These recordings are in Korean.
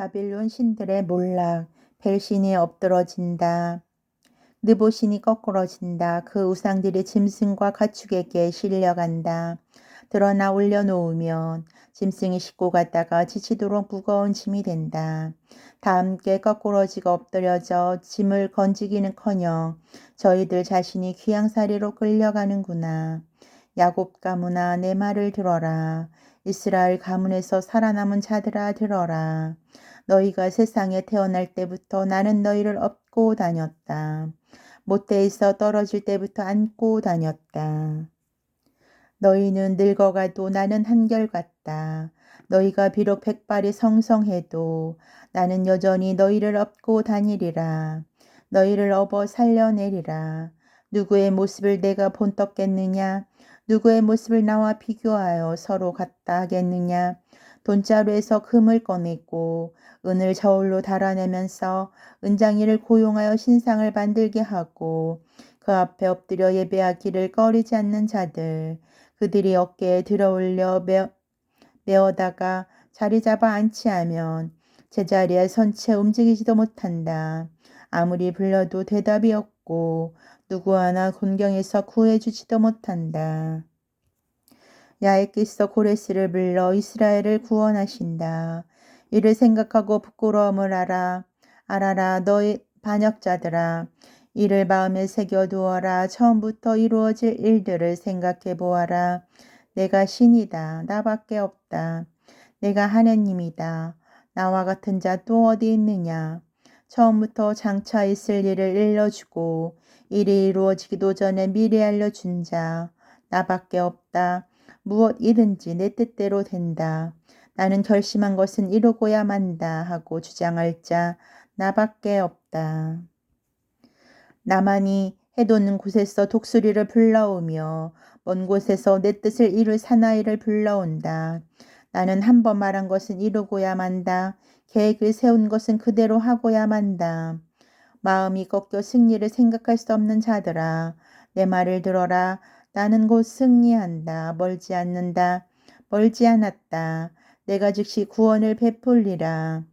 바빌론 신들의 몰락, 벨신이 엎드러진다. 느보신이 거꾸러진다. 그 우상들이 짐승과 가축에게 실려간다. 드러나 올려놓으면 짐승이 싣고 갔다가 지치도록 무거운 짐이 된다. 다 함께 거꾸러지고 엎드려져 짐을 건지기는커녕 저희들 자신이 귀양사리로 끌려가는구나. 야곱 가문아 내 말을 들어라. 이스라엘 가문에서 살아남은 자들아 들어라. 너희가 세상에 태어날 때부터 나는 너희를 업고 다녔다. 모태에서 떨어질 때부터 안고 다녔다. 너희는 늙어가도 나는 한결같다. 너희가 비록 백발이 성성해도 나는 여전히 너희를 업고 다니리라. 너희를 업어 살려내리라. 누구의 모습을 내가 본떴겠느냐? 누구의 모습을 나와 비교하여 서로 같다 하겠느냐? 돈자루에서 금을 꺼내고 은을 저울로 달아내면서 은장이를 고용하여 신상을 만들게 하고 그 앞에 엎드려 예배하기를 꺼리지 않는 자들 그들이 어깨에 들어올려 메어, 메어다가 자리 잡아 앉지 하면 제자리에 선채 움직이지도 못한다. 아무리 불러도 대답이 없고 누구 하나 곤경에서 구해주지도 못한다. 야에께서 고레스를 불러 이스라엘을 구원하신다. 이를 생각하고 부끄러움을 알아. 알아라 너희 반역자들아. 이를 마음에 새겨두어라. 처음부터 이루어질 일들을 생각해 보아라. 내가 신이다. 나밖에 없다. 내가 하나님이다. 나와 같은 자 또 어디 있느냐? 처음부터 장차 있을 일을 일러주고 일이 이루어지기도 전에 미리 알려준 자 나밖에 없다. 무엇 이든지 내 뜻대로 된다. 나는 결심한 것은 이루고야 만다 하고 주장할 자 나밖에 없다. 나만이 해돋는 곳에서 독수리를 불러오며 먼 곳에서 내 뜻을 이룰 사나이를 불러온다. 나는 한 번 말한 것은 이루고야 만다. 계획을 세운 것은 그대로 하고야 만다. 마음이 꺾여 승리를 생각할 수 없는 자들아, 내 말을 들어라. 나는 곧 승리한다. 멀지 않는다. 멀지 않았다. 내가 즉시 구원을 베풀리라.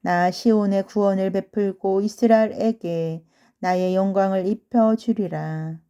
나 시온의 구원을 베풀고 이스라엘에게 나의 영광을 입혀 주리라.